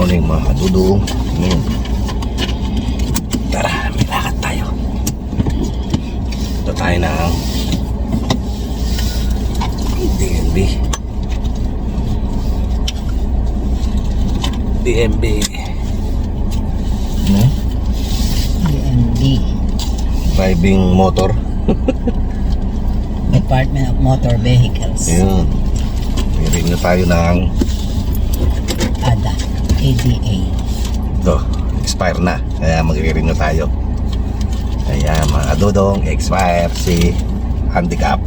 morning mga kadudong. Ngayon. Tara, may lakad tayo. Ito tayo ng DNB. DNB. Ano? DMV, Driving motor. Department of Motor Vehicles, Ayun. Meron na tayo ng ADA, ito. Expire na. Kaya magre-renew tayo. Kaya mga dudong, expire si handicap.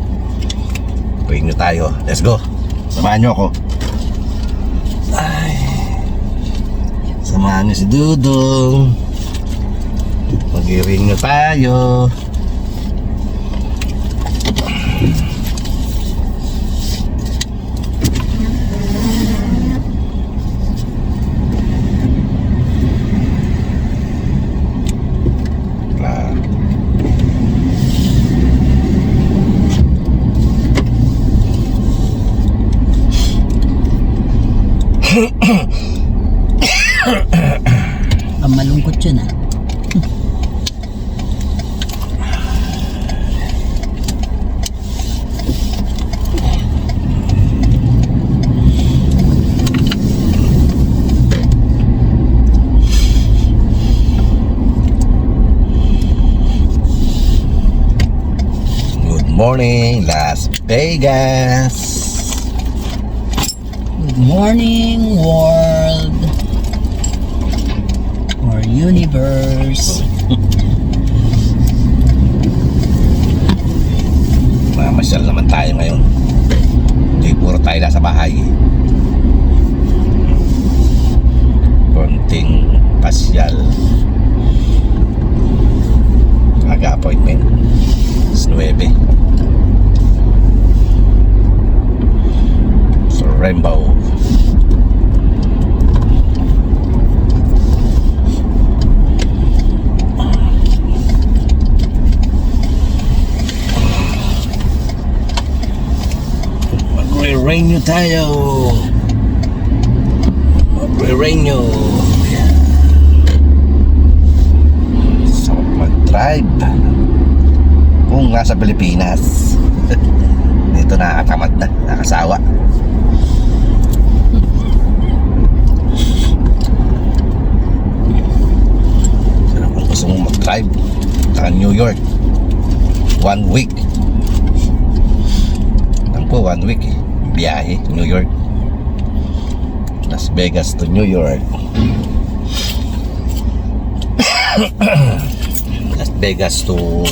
Renew tayo. Let's go. Samahan nyo ako. Ay. Samahan nyo si Dudong. Mag-renew tayo. Ang malungkot yun ah. Good morning, Las Vegas. Morning, world. Or universe. Mamasyal naman tayo ngayon. Hindi puro tayo nasa bahay. Konting pasyal. Aga appointment. Alas 9. Sa Rainbow. Magre-renew tayo. Magre-renew. Yan. So, mag-drive. Pilipinas. Dito nakakatamad na. Nakasawa. Pero kung gusto mong mag-drive, taka New York. One week. Lang po, one week eh. Biyahe, New York. Las Vegas to New York. Las Vegas to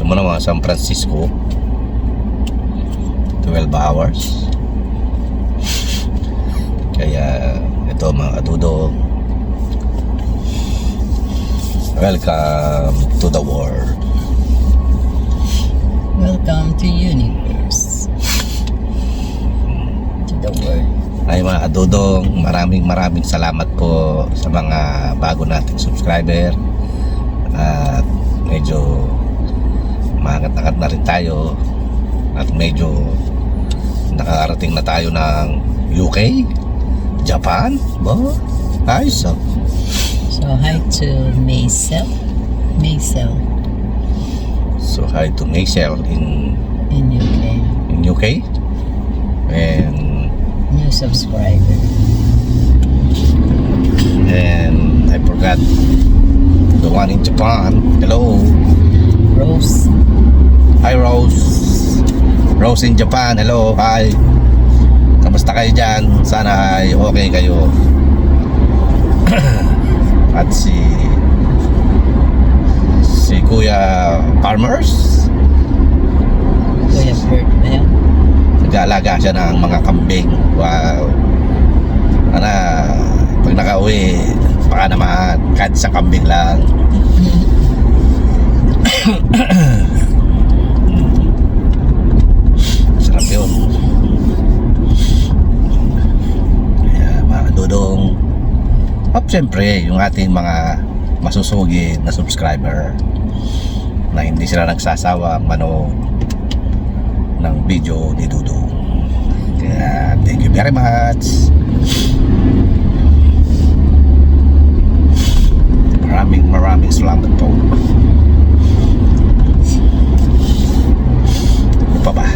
sa mo naman, San Francisco. 12 hours. Kaya ito mga katudong. Welcome to the world. Welcome to universe. To the world. Kadudong, maraming maraming salamat po sa mga bago nating subscriber. At medyo maangat-angat na rin tayo. At medyo nakarating na tayo ng UK, Japan, ba? Ayos ah. So hi to Maisel. Maisel So hi to Maisel in, in UK. in UK. And New subscriber. and I forgot the one in Japan. Hello. Rose. Hi Rose Rose in Japan, hello, hi Kamusta kayo dyan? Sana ay okay kayo At si Si Kuya Farmers Kuya Bert ba yan? Nag-aalaga siya ng mga kambing Wow Ana Pag nakauwi Baka naman kahit sa kambing lang Sarap yun. Kaya mga dudong. At syempre, yung ating mga masusugid na subscriber na hindi sila nagsasawa manood ng video ni Dudong. Kaya thank you very much. maraming maraming salamat po. Ano pa ba?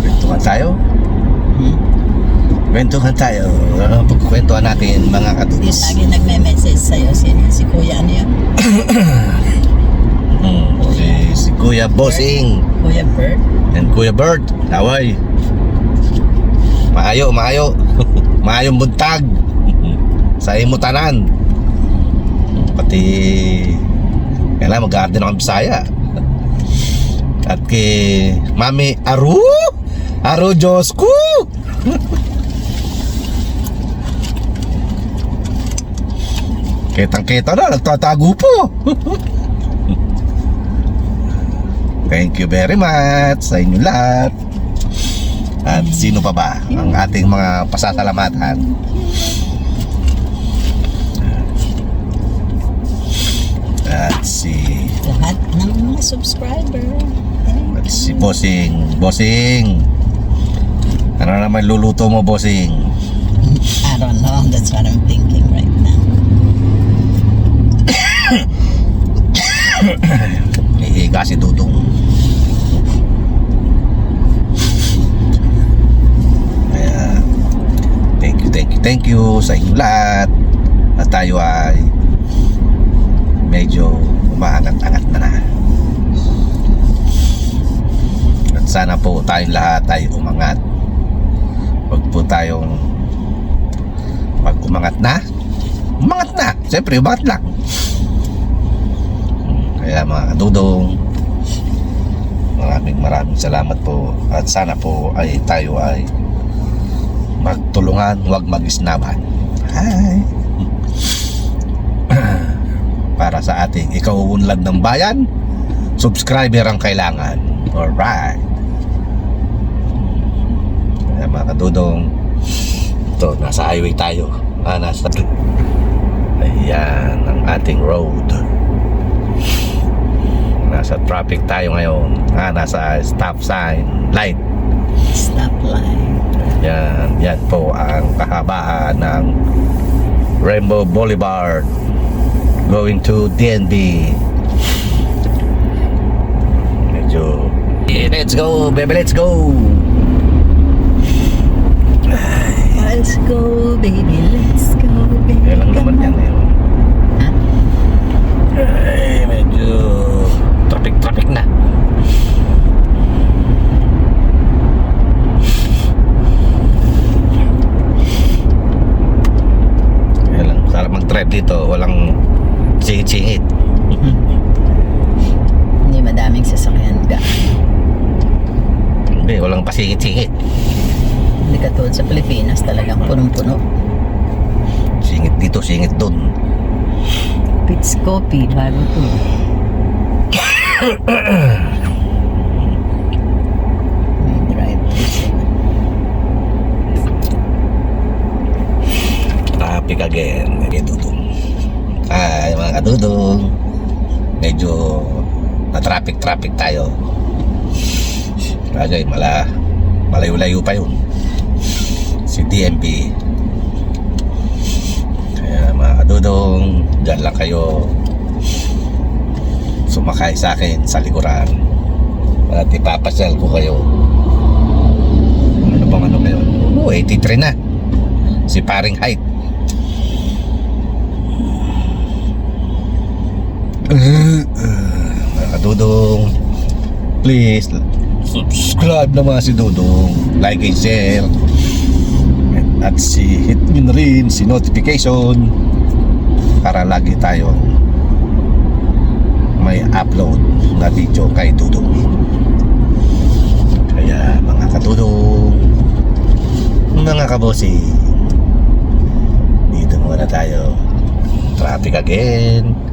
Kwentuhan tayo? Hmm? Kwentuhan tayo. Pagkukwentuhan natin mga katulis? lagi nagme-message sa'yo, sino si Kuya ano Kuya Bossing Kuya Bert? and Kuya Bird. Laway. Maayo, maayo. Maayong buntag. Sa imutanan. Pati kailangan mag-garden ng Bisaya. At kay Mami Aru Aru Diyos ko Kitang kita na Nagtatago po Thank you very much Sa inyo lahat At sino pa ba Ang ating mga pasasalamatan At si Lahat ng mga subscriber. At si Bossing Bossing Ano naman luluto mo Bossing I don't know. That's what I'm thinking right now. Ihiga si Dudong Kaya Thank you, sa inyo lahat. At tayo ay Medyo umaangat-angat na na. At sana po tayong lahat ay umangat. Huwag po tayong Pag umangat na. Umangat na! Siyempre umangat lang. Kaya mga kadudong, maraming maraming salamat po. At sana po ay tayo ay magtulungan, huwag mag-isnaban. Hi! Para sa ating ikauunlad ng bayan, subscriber ang kailangan. Alright! Kaya mga kadudong, ito, nasa highway tayo. Ah, nasa... Ayan, ang ating road nasa traffic tayo ngayon ah, nasa stop sign light Stop line. Yan, po ang kahabaan ng Rainbow Boulevard going to DNB medyo let's go baby let's go Let's go, baby. Let's go, baby. kaya lang naman yan eh ay medyo traffic traffic na kaya lang sarap mag-drive dito walang singit-singit Hindi madaming sasakyan ka. hindi walang pasingit-singit Hindi katulad sa Pilipinas talagang punong-puno. singit dito singit dun Pits coffee, bago to. May drive thru sila. Traffic again may dudong. Ay mga kadudong. Medyo na traffic traffic tayo. Bagay mala malayo-layo pa yun. Si DMB kaya mga kadudong dyan lang kayo sumakay sa akin sa likuran. At ipapasyal ko kayo. Ano bang ano ngayon? Oh 83 na. Si paring height mga kadudong please subscribe naman si Dudong. Like and share. At si hit nyo na rin si notification para lagi tayo may upload na video kay Dudong. Kaya mga kadudong mga kabosi dito muna tayo. Traffic again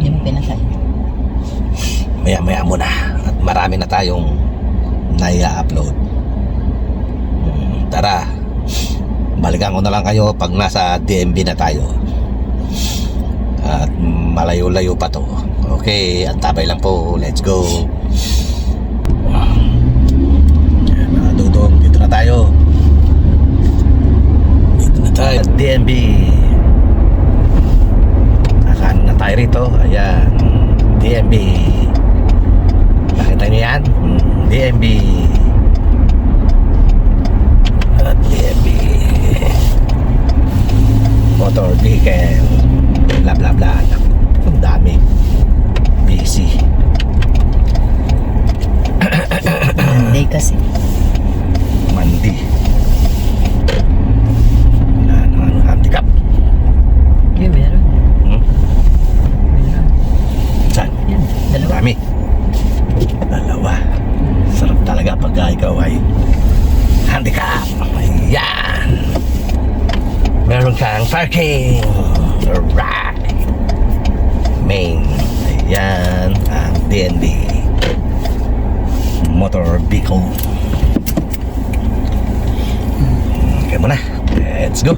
Hindi mo pinakay. maya maya muna. At marami na tayong nai-upload. Hmm, tara. Balikan ko na lang kayo pag nasa DMB na tayo. At malayo-layo pa to. Okay antabay lang po. Let's go tayo. Dito na tayo. At DMB. Kakaan na tayo rito. Ayan. DMB. Nakita niyo yan? DMB. At DMB. Motor vehicle. Bla bla bla. Ang dami. Busy. Monday kasi. Mandi. Wala na ano, handicap. Yun, meron. Hmm? Meron. Saan? Yan, dalawa. Dami. Dalawa. Sarap talaga pag ikaw ay handicap. Ayan. Meron kang parking. Alright. Main. Ayan. Ang DND. Motor vehicle. Okay mo na. Let's go.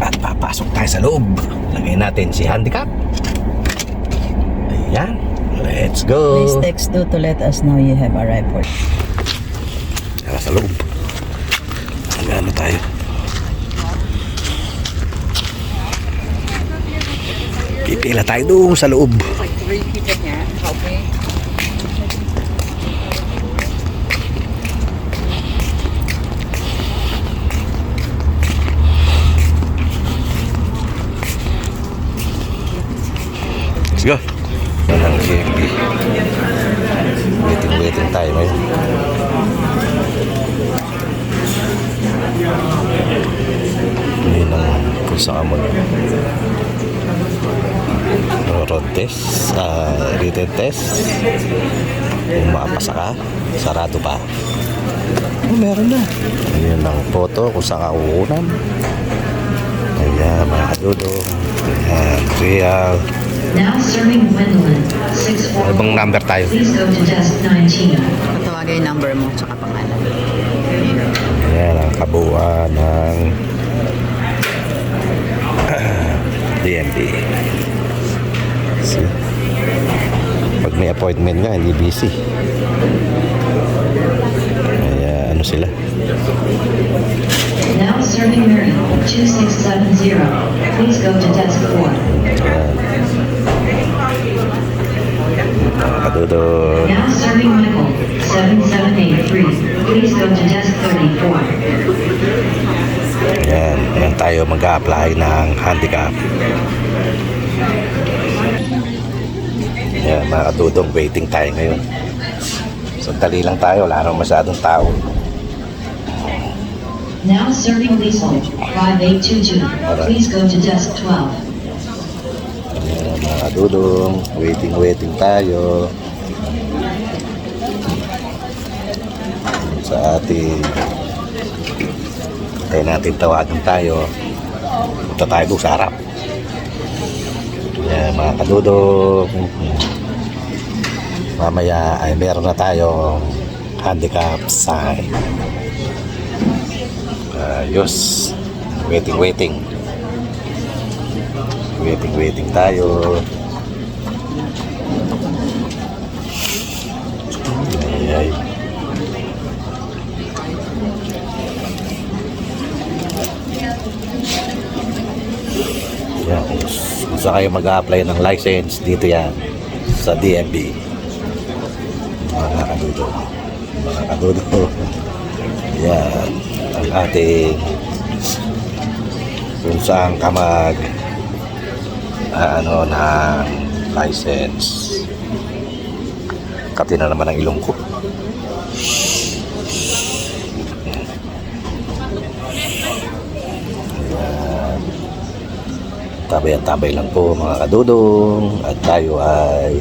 At papasok tayo sa loob. Lagay natin si handicap. Ayan. Let's go. Please text to to let us know you have arrived for Tara sa loob. Ano tayo? Pipila tayo doon sa loob. Let's go. Yan ang CMB. Waiting, waiting tayo ngayon. Yun ang kung saan mo road test, uh, written test. Kung makapasa ka, sarado pa. Oh, meron na. Yun ang photo kung saan ka uunan. Ayan, mga kadudo. Ayan, real. Now serving Gwendolyn, 6 Ibang number tayo. Please go to desk 19. Patawagay yung number mo tsaka pangalan. Ayan ang kabuuan ng DMD. See? Pag may appointment nga, hindi busy. Kaya ano sila? Now serving Mary, 2670. Please go to desk 4. Ayan. Mga kadudod. Now serving Michael, 7783. Please go to desk 34. Ayan. Tayo mag-a-apply ng handicap. Ayan, mga kadudong, waiting tayo ngayon. Sandali lang tayo, wala naman masyadong tao. Now serving Liesel, 5822. Please go to desk 12. Kadudong, waiting, waiting tayo. Sa ating Tayo natin tawagan tayo. Punta tayo doon sa harap. Ayan, mga kadudong. Mamaya ay meron na tayo handicap sign. Ayos. Waiting, waiting. Waiting, waiting tayo. Ay. Yan. Kung saan kayo mag-apply ng license, dito yan. Sa DMB. Mga kadudo. Mga kadudo. Yan. Ang ating kung saan ka mag ah, ano na license. Kati na naman ang ilong ko. Tabay-tabay lang po mga kadudong at tayo ay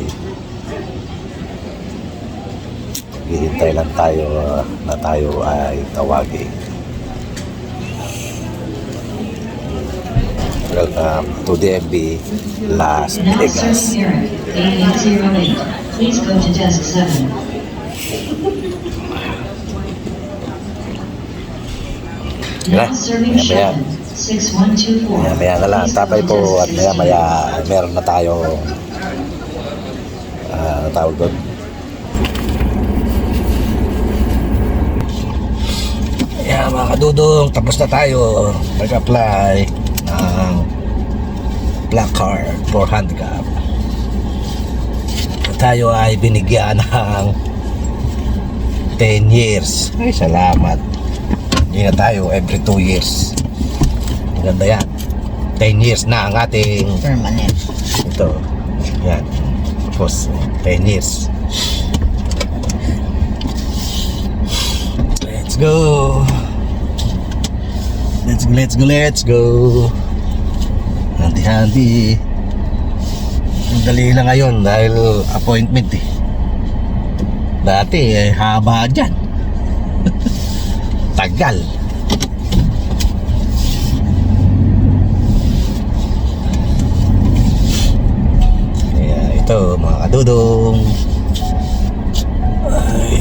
hihintay lang tayo na tayo ay tawagin. Welcome to DMB Las Vegas. Please go to desk 7. Now serving 7. Maya maya na lang, tapay po at maya 16. maya meron na tayo ano tawag doon? mga dudong, tapos na tayo mag-apply ng black card for handicap. Tayo ay binigyan ng 10 years. Ay, salamat. Hindi na tayo every 2 years. Maganda yan. 10 years na ang ating Permanent. ito. Yan. Tapos, 10 years. Let's go. Let's go, let's go, let's go. Ang dali na ngayon dahil appointment eh. Dati eh, haba dyan. Tagal. Kaya ito mga kadudong. Ay,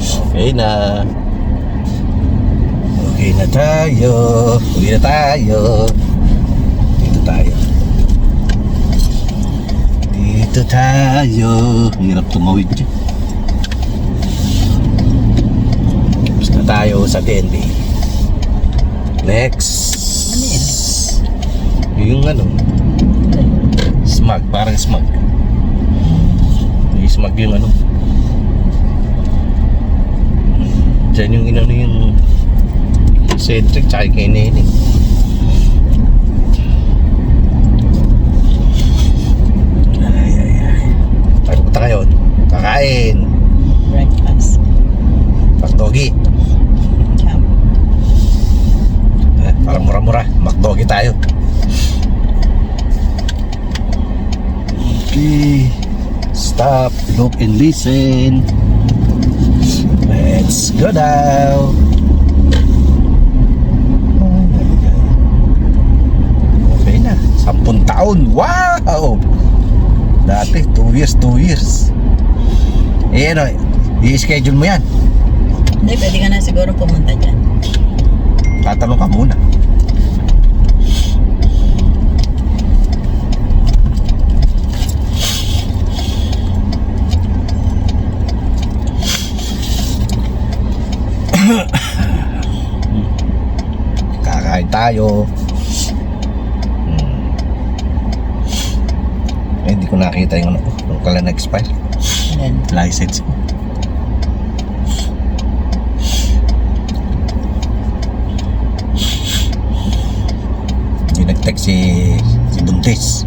okay na. Okay na tayo. Uwi na tayo. Dito tayo. Dito tayo. Hirap tumawid dyan. Tapos na tayo sa DNB. Next. Ano yan? Yung ano, smug, parang smug. Yung smug yung ano. Diyan yung inano yung Cedric tsaka kay Nene. Ay, ay, ay. Tayo punta ngayon. Kakain. Breakfast. Makdogi. Jam. Eh, parang mura-mura. Makdogi tayo. Okay. Stop, look and listen. Let's go now. Okay na. Sampung taon. Wow! Dati, 2 years, 2 years. Eh, ano, i-schedule mo yan. Hindi, pwede ka na siguro pumunta dyan. Tatanong ka muna. Kakain tayo. Hmm. Eh, hindi ko nakita yung ano ko. Nung kala na-expire. Then, License ko. Nag-text si, si Buntis.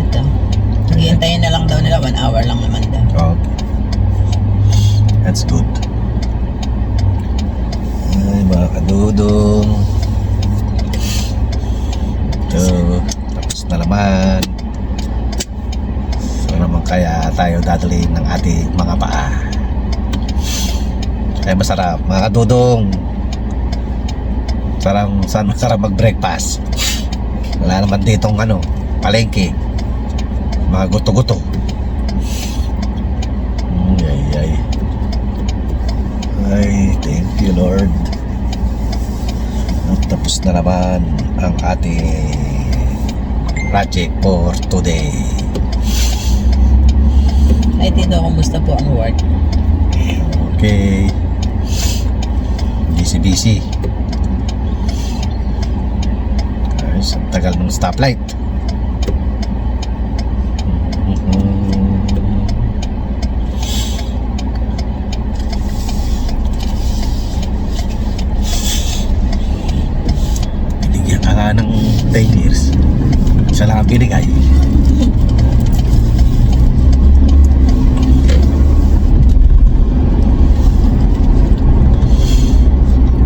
ito. Hintay na lang daw nila. One hour lang naman daw. Okay. That's good. Ay, mga kadudong. Ito, tapos na naman. So naman kaya tayo dadalhin ng ating mga paa. Ay masarap, mga kadudong. Sarang, saan masarap mag-breakfast. Wala naman ditong ano, palengke. Mga guto-guto. Mm, Ay, ay. Ay, thank you Lord. Tapos na naman ang ating project for today. Ay, Tito, kumusta po ang work? Okay. Busy busy. Ayos, ang tagal ng stoplight. Mhm. Binigyan ka nga ng 10 years. Isa lang ang.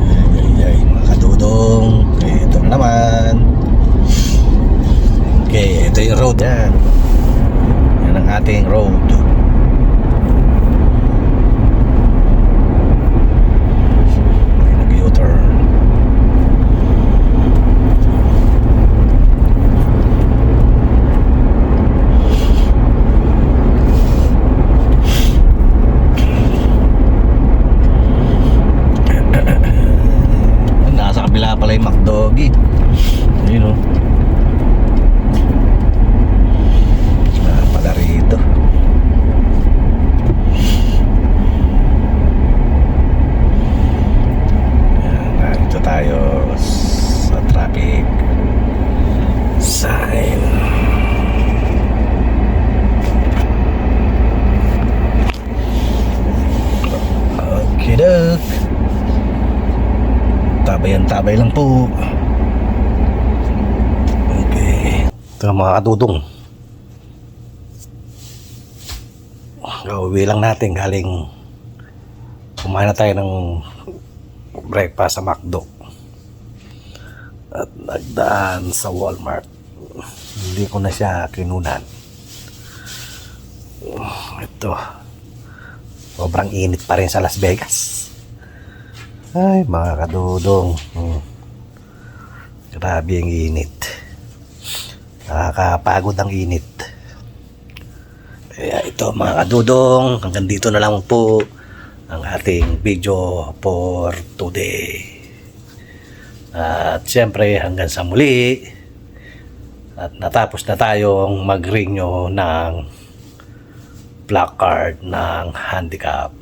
Ay, ay, ay, mga kadudong. Okay, ito na naman. Okay, ito yung road yan. Yan ang ating road. May nag-U-turn. Nasa kabila pala yung McDoggy. Ayun o. Ah, pala rito. Bye-bye lang po. Okay. Ito ang mga kadudong. Gawin lang natin galing kumain na tayo ng breakfast sa McDo. At nagdaan sa Walmart. Hindi ko na siya kinunan. Ito. Sobrang init pa rin sa Las Vegas. Ay, mga kadudong. Hmm. Grabe ang init. Nakakapagod ang init. Kaya ito mga kadudong, hanggang dito na lang po ang ating video for today. At siyempre hanggang sa muli at natapos na tayong mag-renew ng placard ng handicap.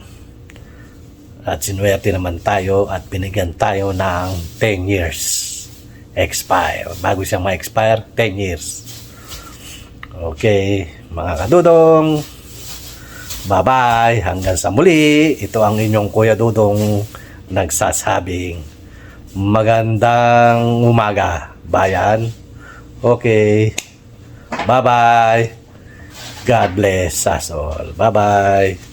At sinuwerte naman tayo at binigyan tayo ng 10 years expire. Bago siyang ma-expire, 10 years. Okay, mga kadudong, bye-bye. Hanggang sa muli, ito ang inyong Kuya Dudong nagsasabing magandang umaga, bayan. Okay, bye-bye. God bless us all. Bye-bye.